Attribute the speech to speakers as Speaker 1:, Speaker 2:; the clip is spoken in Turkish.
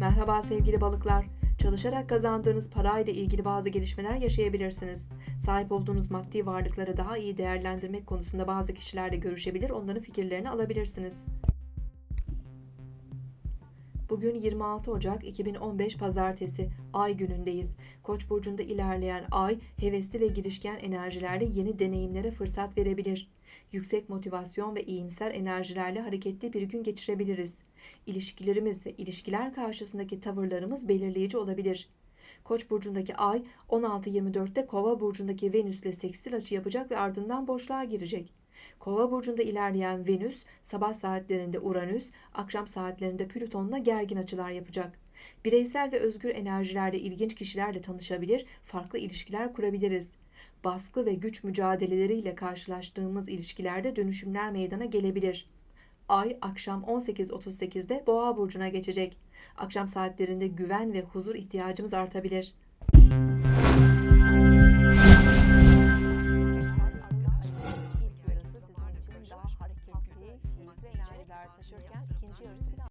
Speaker 1: Merhaba sevgili balıklar. Çalışarak kazandığınız parayla ilgili bazı gelişmeler yaşayabilirsiniz. Sahip olduğunuz maddi varlıkları daha iyi değerlendirmek konusunda bazı kişilerle görüşebilir, onların fikirlerini alabilirsiniz. Bugün 26 Ocak 2015 Pazartesi, Ay günündeyiz. Koç burcunda ilerleyen Ay, hevesli ve girişken enerjilerle yeni deneyimlere fırsat verebilir. Yüksek motivasyon ve iyimser enerjilerle hareketli bir gün geçirebiliriz. İlişkilerimiz ve ilişkiler karşısındaki tavırlarımız belirleyici olabilir. Koç burcundaki Ay 16-24'te Kova burcundaki Venüs ile sekstil açı yapacak ve ardından boşluğa girecek. Kova burcunda ilerleyen Venüs sabah saatlerinde Uranüs, akşam saatlerinde Plüton'la gergin açılar yapacak. Bireysel ve özgür enerjilerle ilginç kişilerle tanışabilir, farklı ilişkiler kurabiliriz. Baskı ve güç mücadeleleriyle karşılaştığımız ilişkilerde dönüşümler meydana gelebilir. Ay akşam 18.38'de Boğa burcuna geçecek. Akşam saatlerinde güven ve huzur ihtiyacımız artabilir.